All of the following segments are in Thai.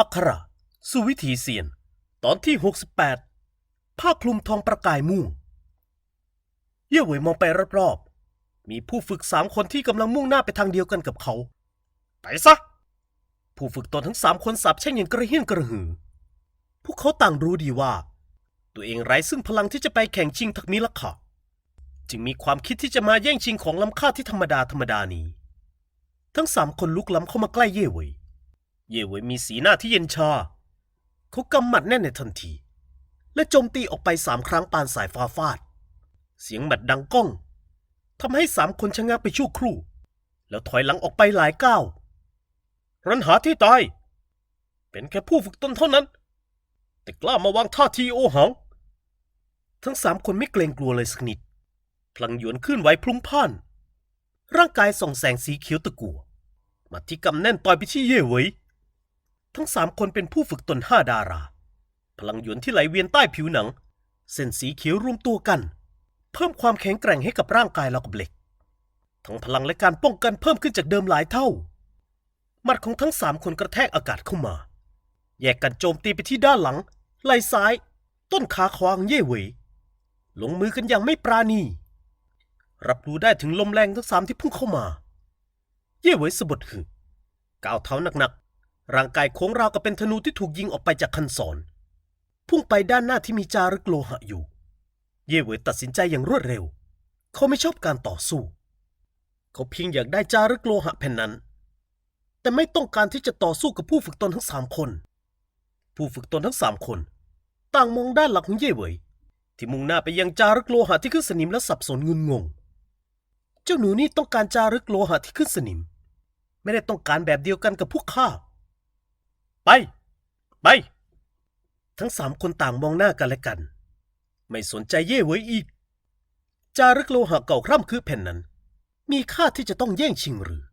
อักขระ สุวิถีเซียน ตอนที่ 68 ผ้าคลุมทองประกายม่วงเย่เหวยมองไปรอบๆ มีผู้ฝึกสามคนที่กำลังมุ่งหน้าไปทางเดียวกันกับเขา ไปซะ ผู้ฝึกตนทั้งสามคนสาบแช่งอย่างกระเฮี้ยนกระหือ พวกเขาต่างรู้ดีว่า ตัวเองไร้ซึ่งพลังที่จะไปแข่งชิงทักมิละค่ะจึงมีความคิดที่จะมาแย่งชิงของล้ำค่าที่ธรรมดาธรรมดานี้ ทั้งสามคนลุกล้ำเข้ามาใกล้เย่เหวย เย่เวยมีสีหน้าที่เย็นชา เขากำหมัดแน่นในทันที และโจมตีออกไปสามครั้งปานสายฟ้าฟาด เสียงหมัดดังก้องทำให้สามคนชะงักไปชั่วครู่ แล้วถอยหลังออกไปหลายก้าวรันหาที่ตาย เป็นแค่ผู้ฝึกตนเท่านั้น แต่กล้ามาวางท่าทีโอหัง ทั้งสามคนไม่เกรงกลัวเลยสักนิด พลังหยวนขึ้นไหวพลุ่งพ่าน ร่างกายส่องแสงสีเขียวตะกัวมาที่กำแน่นต่อยไปที่เย่เวย ทั้งสามคนเป็นผู้ฝึกตนห้าดารา พลังหยวนที่ไหลเวียนใต้ผิวหนัง เส้นสีเขียวรวมตัวกัน เพิ่มความแข็งแกร่งให้กับร่างกายเรากับเหล็ก ทั้งพลังและการป้องกันเพิ่มขึ้นจากเดิมหลายเท่ามัดของทั้งสามคนกระแทกอากาศเข้ามา แยกกันโจมตีไปที่ด้านหลัง ไหล่ซ้าย ต้นขาขวาของเย่เหวยลงมือกันอย่างไม่ปราณี รับรู้ได้ถึงลมแรงทั้งสามที่พุ่งเข้ามา เย่เหวยสะบัดหือก้าวเท้าหนัก ร่างกายโค้งราวกับเป็นธนูที่ถูกยิงออกไปจากคันศร พุ่งไปด้านหน้าที่มีจารึกโลหะอยู่ เย่เหวยตัดสินใจอย่างรวดเร็ว เขาไม่ชอบการต่อสู้ เขาเพียงอยากได้จารึกโลหะแผ่นนั้น แต่ไม่ต้องการที่จะต่อสู้กับผู้ฝึกตนทั้งสามคน ผู้ฝึกตนทั้งสามคน ต่างมองด้านหลังของเย่เหวยที่มุ่งหน้าไปยังจารึกโลหะที่ขึ้นสนิมและสับสนงุนงง เจ้าหนูนี่ต้องการจารึกโลหะที่ขึ้นสนิม ไม่ได้ต้องการแบบเดียวกันกับพวกข้า ไป ไป ทั้งสามคนต่างมองหน้ากันและกัน ไม่สนใจเย่เหวยอีก จารึกโลหะเก่าคร่ำคือแผ่นนั้น มีค่าที่จะต้องแย่งชิงหรือ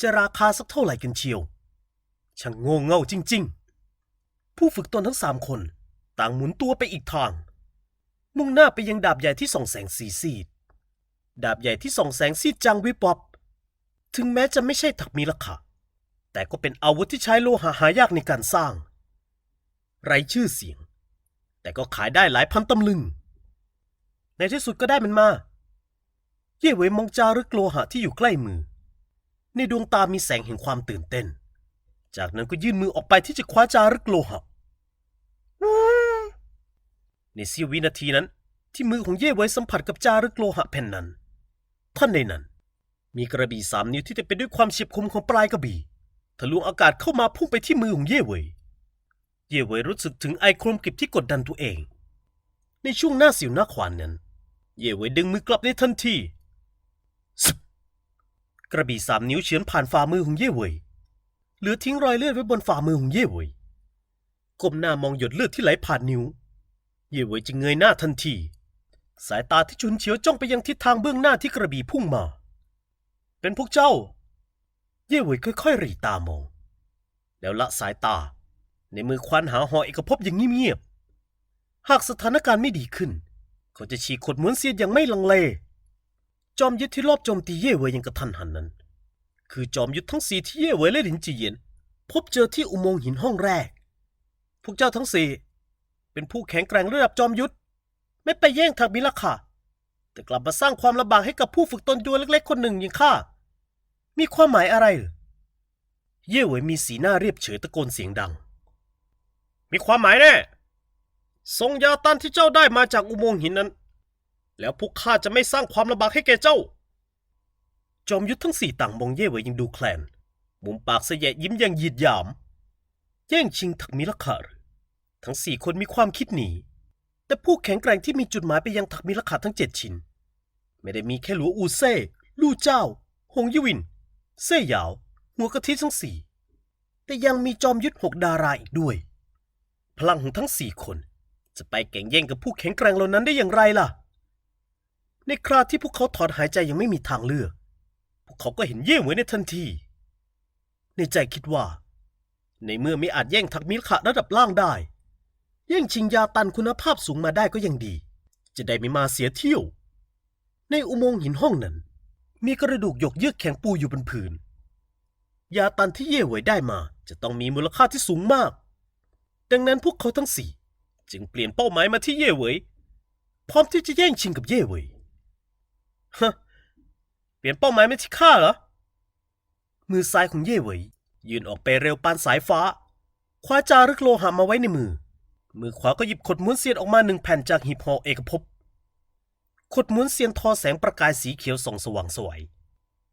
จะราคาสักเท่าไหร่กันเชียว ช่างโง่เง่าจริง ๆ ผู้ฝึกตนทั้งสามคน ต่างหมุนตัวไปอีกทาง มุ่งหน้าไปยังดาบใหญ่ที่ส่องแสงสีซีด ดาบใหญ่ที่ส่องแสงซีดจังวิบวับถึงแม้จะไม่ใช่ถักมีราคา แต่ก็เป็นอาวุธที่ใช้โลหะหายากในการสร้าง ไรชื่อเสียง แต่ก็ขายได้หลายพันตำลึง ในที่สุดก็ได้มันมา เย่เวยมองจารึกโลหะที่อยู่ใกล้มือ ในดวงตามีแสงแห่งความตื่นเต้น จากนั้นก็ยื่นมือออกไปที่จะคว้าจารึกโลหะ ในเสี้ยววินาทีนั้น ที่มือของเย่เวยสัมผัสกับจารึกโลหะแผ่นนั้น ท่านในนั้น มีกระบี่สามนิ้วที่เต็มไปด้วยความเฉียบคมของปลายกระบี่ ทะลวงอากาศเข้ามาพุ่งไปที่มือของเย่เวย เย่เวยรู้สึกถึงไอโครมกริบที่กดดันตัวเอง ในช่วงหน้าสิวหน้าขวานนั้น เย่เวยดึงมือกลับในทันทีกระบี่สามนิ้วเฉือนผ่านฝ่ามือของเย่เวยเหลือทิ้งรอยเลือดไว้บนฝ่ามือของเย่เวยก้มหน้ามองหยดเลือดที่ไหลผ่านนิ้ว เย่เวยจึงเงยหน้าทันที สายตาที่ฉุนเฉียวจ้องไปยังทิศทางเบื้องหน้าที่กระบี่พุ่งมา เป็นพวกเจ้า เย่เหวยค่อยๆหรีตามอง แล้วละสายตา ในมือควานหาหอเอกภพอย่างเงียบๆหากสถานการณ์ไม่ดีขึ้น เขาจะฉีกขดเหมือนเสียดอย่างไม่ลังเล จอมยุทธที่รอบโจมตีเย่เหวยย่างกระทันหันนั้น คือจอมยุทธทั้งสี่ที่เย่เหวยและหลินจีเยน พบเจอที่อุโมงค์หินห้องแรก พวกเจ้าทั้งสี่เป็นผู้แข็งแกร่งระดับจอมยุทธไม่ไปแย่งทางบิลค่ะ แต่กลับมาสร้างความลำบากให้กับผู้ฝึกตนยัวเล็กๆ คนหนึ่งอย่างข้า มีความหมายอะไรเหรอเย่เหวยมีสีหน้าเรียบเฉยตะโกนเสียงดัง มีความหมายแน่ทรงยาตันที่เจ้าได้มาจากอุโมงค์หินนั้น แล้วพวกข้าจะไม่สร้างความลำบากให้แก่เจ้า จอมยุทธทั้งสี่ต่างมองเย่เหวยยังดูแคลน มุมปากเสยยิ้มอย่างหยีดหยาม แย่งชิงถักมิราคาหรือทั้งสี่คนมีความคิดหนี แต่ผู้แข็งแกร่งที่มีจุดหมายไปยังถักมิราคาทั้งเจ็ดชิ้น ไม่ได้มีแค่หลัวอูเซ่ลู่เจ้า หงยวิน เซ่หยาว หัวกะทิทั้งสี่ แต่ยังมีจอมยุทธหกดาราอีกด้วย พลังของทั้งสี่คน จะไปแข่งแย่งกับผู้แข็งแกร่งเหล่านั้นได้อย่างไรล่ะ ในคราที่พวกเขาถอนหายใจยังไม่มีทางเลือก พวกเขาก็เห็นเย่เหวยในทันที ในใจคิดว่า ในเมื่อไม่อาจแย่งทักมิลขะระดับล่างได้ แย่งชิงยาตันคุณภาพสูงมาได้ก็ยังดี จะได้ไม่มาเสียเที่ยว ในอุโมงค์หินห้องนั้น มีกระดูกหยกเยือกแข็งปูอยู่บนผืน ยาตันที่เย่เหวยได้มาจะต้องมีมูลค่าที่สูงมาก ดังนั้นพวกเขาทั้งสี่จึงเปลี่ยนเป้าหมายมาที่เย่เหวย พร้อมที่จะแย่งชิงกับเย่เหวยฮะเปลี่ยนเป้าหมายมาที่ข้าเหรอ มือซ้ายของเย่เหวยยืนออกไปเร็วปานสายฟ้า คว้าจารึกโลหะมาไว้ในมือ มือขวาก็หยิบขดม้วนเซียนออกมาหนึ่งแผ่นจากหีบห่อเอกภพ ขดม้วนเซียนทอแสงประกายสีเขียวส่องสว่างสวย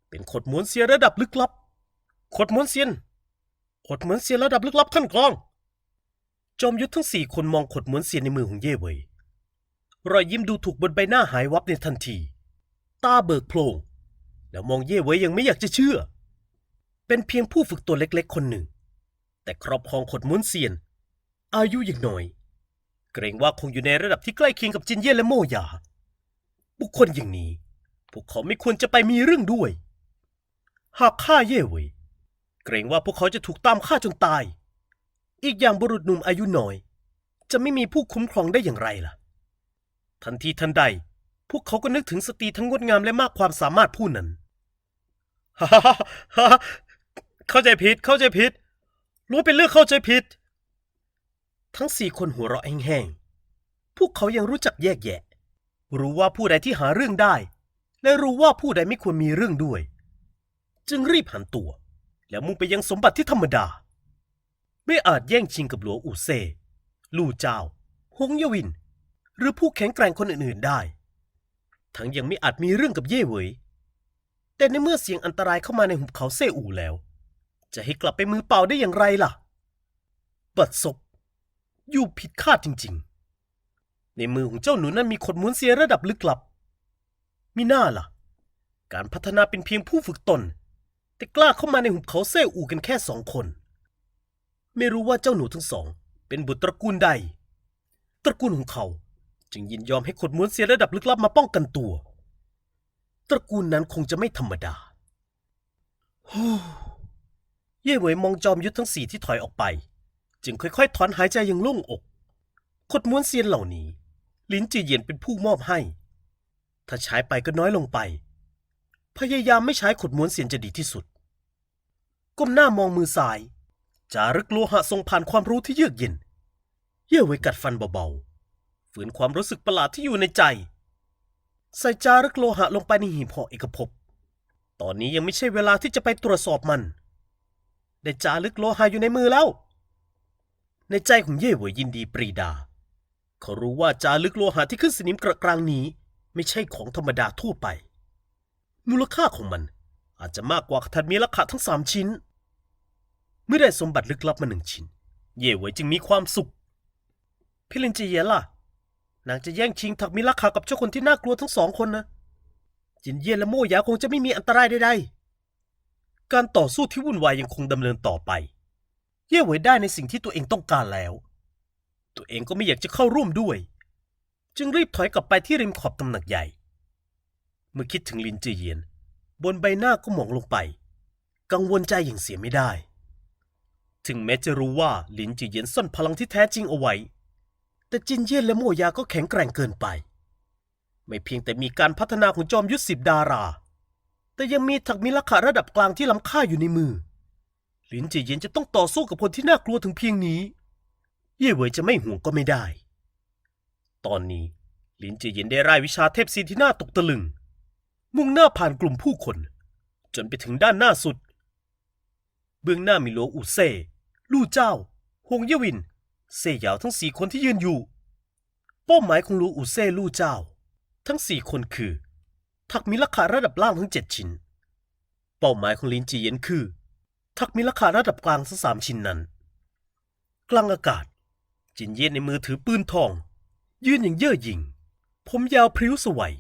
เป็นขดม้วนเซียนระดับลึกลับ ขดม้วนเซียน ขดม้วนเซียนระดับลึกลับขั้นกลางจอมยุทธทั้งสี่คนมองขดม้วนเซียนในมือของเย่เวยรอยยิ้มดูถูกบนใบหน้าหายวับในทันที ตาเบิกโพลงแล้วมองเย่เวยยังไม่อยากจะเชื่อ เป็นเพียงผู้ฝึกตัวเล็กๆ คนหนึ่ง แต่ครอบครองขดม้วนเซียน อายุยังน้อย เกรงว่าคงอยู่ในระดับที่ใกล้เคียงกับจินเย่และโมหยา บุคคลอย่างนี้ พวกเขาไม่ควรจะไปมีเรื่องด้วย หากฆ่าเย่เวยเกรงว่าพวกเขาจะถูกตามฆ่าจนตาย อีกอย่างบุรุษหนุ่มอายุน้อย จะไม่มีผู้คุ้มครองได้อย่างไรล่ะ ทันทีทันใด พวกเขาก็นึกถึงสตรีทั้งงดงามและมากความสามารถผู้นั้นฮ่าฮ่าฮ่าเข้าใจผิดเข้าใจผิดรู้เป็นเรื่องเข้าใจผิด ทั้งสี่คนหัวเราะแห้งๆ พวกเขายังรู้จักแยกแยะ รู้ว่าผู้ใดที่หาเรื่องได้ และรู้ว่าผู้ใดไม่ควรมีเรื่องด้วย จึงรีบหันตัว แล้วมุ่งไปยังสมบัติที่ธรรมดา ไม่อาจแย่งชิงกับหลวงอูเซ่ลู่เจ้าฮงเยวิน หรือผู้แข็งแกร่งคนอื่นๆได้ ทั้งยังไม่อาจมีเรื่องกับเย่เหวยแต่ในเมื่อเสียงอันตรายเข้ามาในหุบเขาเซ่อูแล้ว จะให้กลับไปมือเปล่าได้อย่างไรล่ะ บัดซบอยู่ผิดคาดจริง ๆ ในมือของเจ้าหนูนั้นมีขดม้วนเสียระดับลึกลับ มีหน้าล่ะ การพัฒนาเป็นเพียงผู้ฝึกตน แต่กล้าเข้ามาในหุบเขาเซ่อูกันแค่สองคน ไม่รู้ว่าเจ้าหนูทั้งสอง เป็นบุตรตระกูลใด ตระกูลของเขา จึงยินยอมให้ขดม้วนเสียระดับลึกลับมาป้องกันตัว ตระกูลนั้นคงจะไม่ธรรมดาเย่เหวยมองจอมยุทธทั้งสี่ที่ถอยออกไป จึงค่อยๆ ถอนหายใจอย่างโล่งอกขดม้วนเซียนเหล่านี้ ลิ้นจีเย็นเป็นผู้มอบให้ ถ้าใช้ไปก็น้อยลงไป พยายามไม่ใช้ขดม้วนเซียนจะดีที่สุด ก้มหน้ามองมือซ้าย จารึกโลหะทรงผ่านความรู้ที่เยือกเย็น เยื่อไว้กัดฟันเบาๆ ฝืนความรู้สึกประหลาดที่อยู่ในใจ ใส่จารึกโลหะลงไปในหีบห่อเอกภพ ตอนนี้ยังไม่ใช่เวลาที่จะไปตรวจสอบมัน ได้จารึกโลหะอยู่ในมือแล้ว ในใจของเย่หวยยินดีปรีดา เขารู้ว่าจารึกโลหะที่ขึ้นสนิมกระกลางนี้ ไม่ใช่ของธรรมดาทั่วไป มูลค่าของมันอาจจะมากกว่าทันมีราคาทั้งสามชิ้น เมื่อได้สมบัติลึกลับมาหนึ่งชิ้น เย่เหวยจึงมีความสุขพี่ลินจีเยียล่ะนางจะแย่งชิงถักมีราคากับเจ้าคนที่น่ากลัวทั้งสองคนนะ จินเยียนและโม่หยาคงจะไม่มีอันตรายใดๆการต่อสู้ที่วุ่นวายยังคงดำเนินต่อไป เย่เหวยได้ในสิ่งที่ตัวเองต้องการแล้ว ตัวเองก็ไม่อยากจะเข้าร่วมด้วย จึงรีบถอยกลับไปที่ริมขอบตำหนักใหญ่ เมื่อคิดถึงลินจีเยียน บนใบหน้าก็หมองลงไป กังวลใจอย่างเสียไม่ได้ ถึงแม้จะรู้ว่าลินจีเยียนซ่อนพลังที่แท้จริงเอาไว้ แต่จินเยียนและโมยาก็แข็งแกร่งเกินไป ไม่เพียงแต่มีการพัฒนาของจอมยุทธสิบดารา แต่ยังมีถักมิลขะระดับกลางที่ล้ำค่าอยู่ในมือลินจีเย็นจะต้องต่อสู้กับคนที่น่ากลัวถึงเพียงนี้ เย่เหวยจะไม่ห่วงก็ไม่ได้ ตอนนี้ลินจีเย็นได้ร่ายวิชาเทพซีที่น่าตกตะลึง มุ่งหน้าผ่านกลุ่มผู้คน จนไปถึงด้านหน้าสุด เบื้องหน้ามีหลวงอูเซ่ลู่เจ้าฮงเยวิน เซ่หยาวทั้งสี่คนที่ยืนอยู่ เป้าหมายของหลวงอูเซ่ลู่เจ้า ทั้งสี่คนคือถักมีราคาระดับล่างทั้งเจ็ดชิ้น เป้าหมายของลินจีเย็นคือถักมีราคาระดับกลางทั้งสามชิ้นนั้น กลางอากาศ จินเย็นในมือถือปืนทอง ยืนอย่างเย่อหยิ่ง ผมยาวพริ้วสวย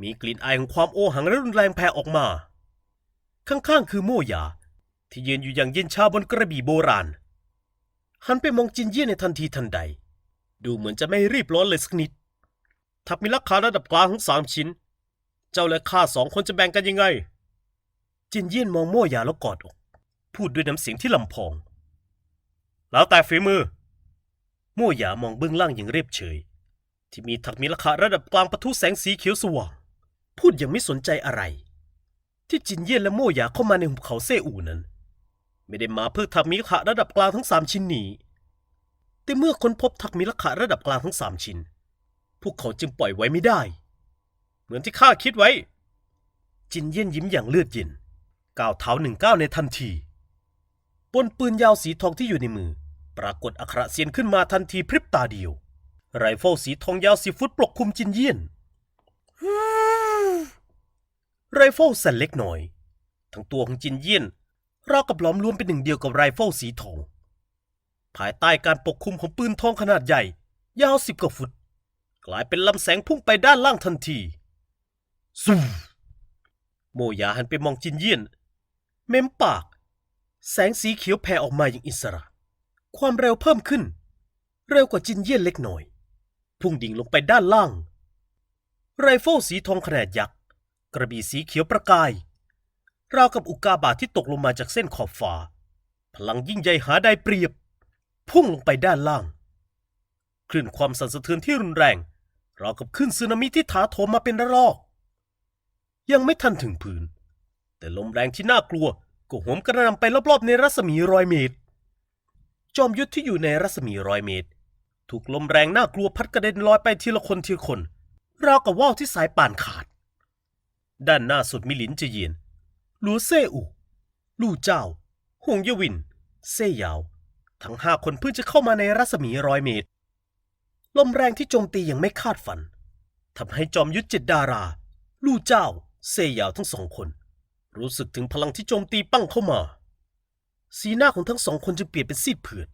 มีกลิ่นอายของความโอหังและรุนแรงแผ่ออกมา ข้างๆคือโม่ยา ที่ยืนอยู่อย่างเย็นชาบนกระบี่โบราณ หันไปมองจินเย่ในทันทีทันใด ดูเหมือนจะไม่รีบร้อนเลยสักนิดถักมีราคาระดับกลางทั้งสามชิ้น เจ้าและข้าสองคนจะแบ่งกันยังไง จินเยี่ยนมองโม่ยาแล้วกอดอก พูดด้วยน้ำเสียงที่ลำพอง แล้วแต่ฝีมือ ม่หยามองเบื้องล่างอย่างเรียบเฉย ที่มีถักมีราคาระดับกลางประทุแสงสีเขียวสว่าง พูดอย่างไม่สนใจอะไร ที่จินเยี่ยนและโม่หยาเข้ามาในหุบเขาเซ่อูนั้น ไม่ได้มาเพื่อถักมีลักขะระดับกลางทั้งสามชิ้นนี้ แต่เมื่อค้นพบถักมีลักขะระดับกลางทั้งสามชิ้น พวกเขาจึงปล่อยไว้ไม่ได้ เหมือนที่ข้าคิดไว้ จินเยี่ยนยิ้มอย่างเลือดเย็นก้าวเท้าหนึ่งก้าวในทันทีบนปืนยาวสีทองที่อยู่ในมือ ปรากฏอักขระเสียนขึ้นมาทันทีพริบตาเดียว ไรเฟิลสีทองยาวสิฟุตปกคลุมจินเยี่ยน ไรเฟิลสั่นเล็กน้อย ทั้งตัวของจินเยี่ยนราวกับหล้อมรวมเป็นหนึ่งเดียวกับไรเฟิลสีทอง ภายใต้การปกคลุมของปืนทองขนาดใหญ่ ยาวสิบกว่าฟุต กลายเป็นลำแสงพุ่งไปด้านล่างทันทีซูโมยาหันไปมองจินเยี่ยน เม้มปาก แสงสีเขียวแผ่ออกมาอย่างอิสระ ความเร็วเพิ่มขึ้น เร็วกว่าจินเยี่ยนเล็กน้อย พุ่งดิ่งลงไปด้านล่าง ไรเฟิลสีทองขนาดยักษ์ กระบี่สีเขียวประกาย ราวกับอุกาบาตที่ตกลงมาจากเส้นขอบฟ้า พลังยิ่งใหญ่หาได้เปรียบ พุ่งลงไปด้านล่าง คลื่นความสั่นสะเทือนที่รุนแรง ราวกับคลื่นสึนามิที่ถาโถมมาเป็นระลอก ยังไม่ทันถึงพื้น แต่ลมแรงที่น่ากลัวก็โหมกระหน่ำไปรอบๆในรัศมีร้อยเมตร จอมยุทธที่อยู่ในรัศมีร้อยเมตร ถูกลมแรงน่ากลัวพัดกระเด็นลอยไปทีละคนทีละคน ราวกับว่าวที่สายป่านขาด ด้านหน้าสุดมิลินเจเยียนหลัวเซ่อูลู่เจ้า หงเยวิน เซ่ยาว ทั้งห้าคนเพิ่งจะเข้ามาในรัศมีร้อยเมตร ลมแรงที่โจมตีอย่างไม่คาดฝันทำให้จอมยุทธเจ็ดดารา ลู่เจ้า เซ่ยาวทั้งสองคน รู้สึกถึงพลังที่โจมตีปั้งเข้ามา สีหน้าของทั้งสองคนจึงเปลี่ยนเป็นซีดเผือด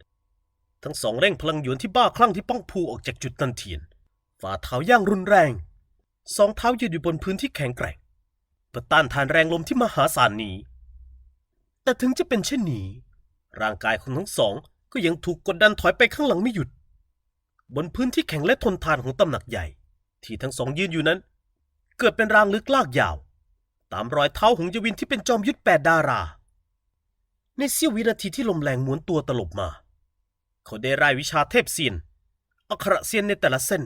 ทั้งสองเร่งพลังหยวนที่บ้าคลั่งที่ป้องพูออกจากจุดตันเทียน ฝ่าเท้าย่างรุนแรง สองเท้ายืนอยู่บนพื้นที่แข็งแกร่งเพื่อต้านทานแรงลมที่มหาศาลนี้ แต่ถึงจะเป็นเช่นนี้ ร่างกายของทั้งสองก็ยังถูกกดดันถอยไปข้างหลังไม่หยุด บนพื้นที่แข็งและทนทานของตำหนักใหญ่ ที่ทั้งสองยืนอยู่นั้น เกิดเป็นรางลึกลากยาว ตามรอยเท้าของยวินที่เป็นจอมยุทธแปดดารา ในเสี้ยววินาทีที่ลมแรงหม้วนตัวตลบมา เขาได้รายวิชาเทพเซียน อักขระเซียนในแต่ละเส้น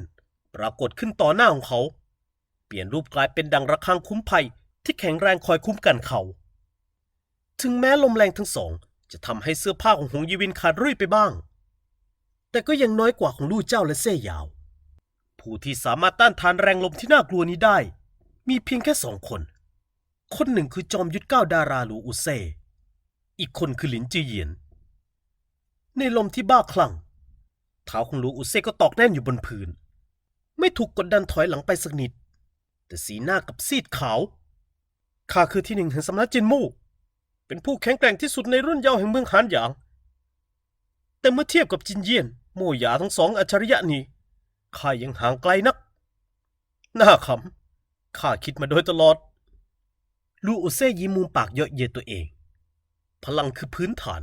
ปรากฏขึ้นต่อหน้าของเขา เปลี่ยนรูปกลายเป็นดังระฆังคุ้มภัยที่แข็งแรงคอยคุ้มกันเขา ถึงแม้ลมแรงทั้งสอง จะทำให้เสื้อผ้าของหงยีวินขาดรุ่ยไปบ้าง แต่ก็ยังน้อยกว่าของลู่เจ้าและเซ่ยาว ผู้ที่สามารถต้านทานแรงลมที่น่ากลัวนี้ได้ มีเพียงแค่สองคน คนหนึ่งคือจอมยุทธเก้าดาราหลูอุเซ อีกคนคือหลินจีเหยียน ในลมที่บ้าคลั่งเท้าของหลูอุเซก็ตอกแน่นอยู่บนพื้น ไม่ถูกกดดันถอยหลังไปสักนิด แต่สีหน้ากับซีดขาวข้าคือที่หนึ่งแห่งสำนักจินมู่ เป็นผู้แข็งแกร่งที่สุดในรุ่นเยาว์แห่งเมืองหานหยาง แต่เมื่อเทียบกับจินเยียนโมหยาทั้งสองอัจฉริยะนี้ข้ายังห่างไกลนัก น่าขำข้าคิดมาโดยตลอด ลูอุเซ่ยิ้มมุมปากเยาะเยยตัวเอง พลังคือพื้นฐาน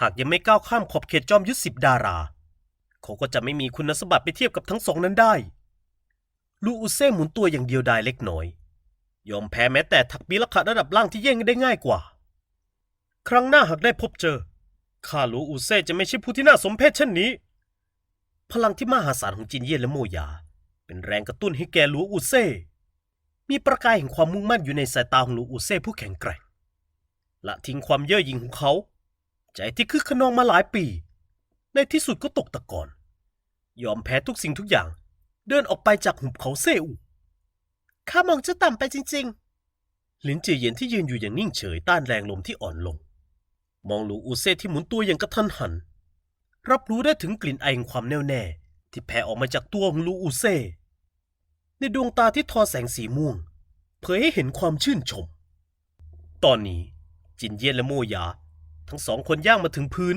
หากยังไม่ก้าวข้ามขอบเขตจอมยุทธสิบดารา เขาก็จะไม่มีคุณสมบัติไปเทียบกับทั้งสองนั้นได้ ลูอุเซ่หมุนตัวอย่างเดียวดายเล็กน้อย ยอมแพ้แม้แต่ถักมีลักขะระดับล่างที่แย่งได้ง่ายกว่า ครั้งหน้าหากได้พบเจอข้าลูอุเซ่จะไม่ใช่ผู้ที่น่าสมเพชเช่นนี้ พลังที่มหาศาลของจินเย่และโมยา เป็นแรงกระตุ้นให้แกลูอุเซ่มีประกายแห่งความมุ่งมั่นอยู่ในสายตาของลูอุเซ่ผู้แข็งแกร่ง ละทิ้งความเย่อหยิ่งของเขา ใจที่คึกขนองมาหลายปี ในที่สุดก็ตกตะกอนยอมแพ้ทุกสิ่งทุกอย่าง เดินออกไปจากหุบเขาเซอูข้ามองจะต่ำไปจริงๆหลินเจียเย็นที่ยืนอยู่อย่างนิ่งเฉยต้านแรงลมที่อ่อนลง มองหลูอูเซ่ที่หมุนตัวอย่างกระทันหัน รับรู้ได้ถึงกลิ่นไอแห่งความแน่วแน่ ที่แผ่ออกมาจากตัวของลูอูเซ่ในดวงตาที่ทอแสงสีม่วง เผยให้เห็นความชื่นชม ตอนนี้ จินเย็นและโมยา ทั้งสองคนย่างมาถึงพื้น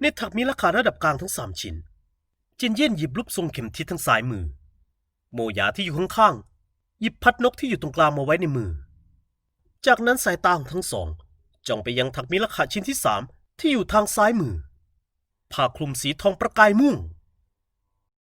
ในถักมีราคาระดับกลางทั้งสามชิ้น จินเย็นหยิบลูกทรงเข็มทิศทั้งซ้ายมือ โมยาที่อยู่ข้างๆหยิบพัดนกที่อยู่ตรงกลางมาไว้ในมือ จากนั้นสายตาของทั้งสองจ้องไปยังถักมีราคาชิ้นที่สามที่อยู่ทางซ้ายมือผ้าคลุมสีทองประกายม่วง